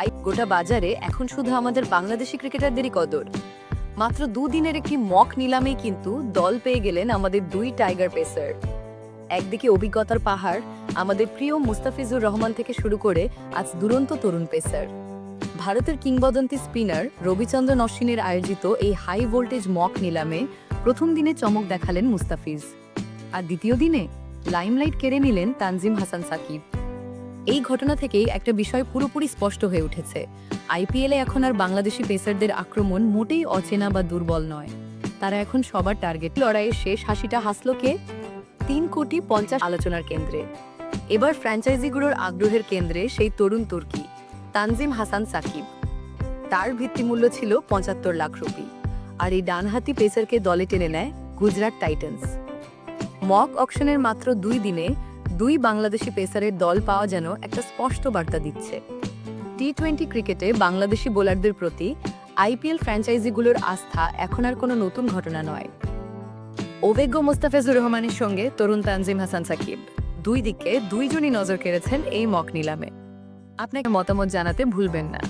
I, গোটা বাজারে এখন শুধু আমাদের বাংলাদেশি ক্রিকেটারদেরই কদর। মাত্র দুদিনের একটি মক নিলামেই কিন্তু দল পেয়ে গেলেন আমাদের দুই টাইগার পেসার একদিকে অভিজ্ঞতার পাহাড়, আমাদের প্রিয় মুস্তাফিজুর রহমান থেকে শুরু করে আজ দুরন্ত তরুণ পেসার ভারতের কিংবদন্তি স্পিনার রবিচন্দ্রন অশ্বিনের আয়োজিত এই হাই ভোল্টেজ মক নিলামে প্রথম দিনে চমক দেখালেন মুস্তাফিজ। আর দ্বিতীয় দিনে লাইমলাইট কেড়ে নিলেন তানজিম হাসান সাকিব। এই ঘটনা থেকেই একটা বিষয় পুরোপুরি স্পষ্ট হয়ে উঠেছে। আইপিএলে এখন আর বাংলাদেশি পেসারদের আক্রমণ মোটেই অচেনা বা দুর্বল নয়। তারা এখন সবার টার্গেট। লড়াইয়ের শেষ হাসিটা হাসল কে? তিন কোটি পঞ্চাশ আলোচনার কেন্দ্রে। এবার ফ্র্যাঞ্চাইজিগুলোর আগ্রহের কেন্দ্রে সেই তরুণ তুর্কি, তানজিম হাসান সাকিব। তার ভিত্তিমূল্য ছিল পঁচাত্তর লাখ রুপি। আর এই ডানহাতি পেসারকে দলে টেনে নেয় গুজরাট টাইটান্স। মক অকশনের মাত্র দুই দিনে দুই বাংলাদেশি পেসারের দল পাওয়া যেন একটা স্পষ্ট বার্তা দিচ্ছে। টি টোয়েন্টি ক্রিকেটে বাংলাদেশি বোলারদের প্রতি আইপিএল ফ্র্যাঞ্চাইজিগুলোর আস্থা এখন আর কোনো নতুন ঘটনা নয়। অভিজ্ঞ মোস্তাফিজুর রহমানের সঙ্গে তরুণ তানজিম হাসান সাকিব দুই দিকে দুইজনই নজর কেড়েছেন এই মক নিলামে। আপনাকে মতামত জানাতে ভুলবেন না।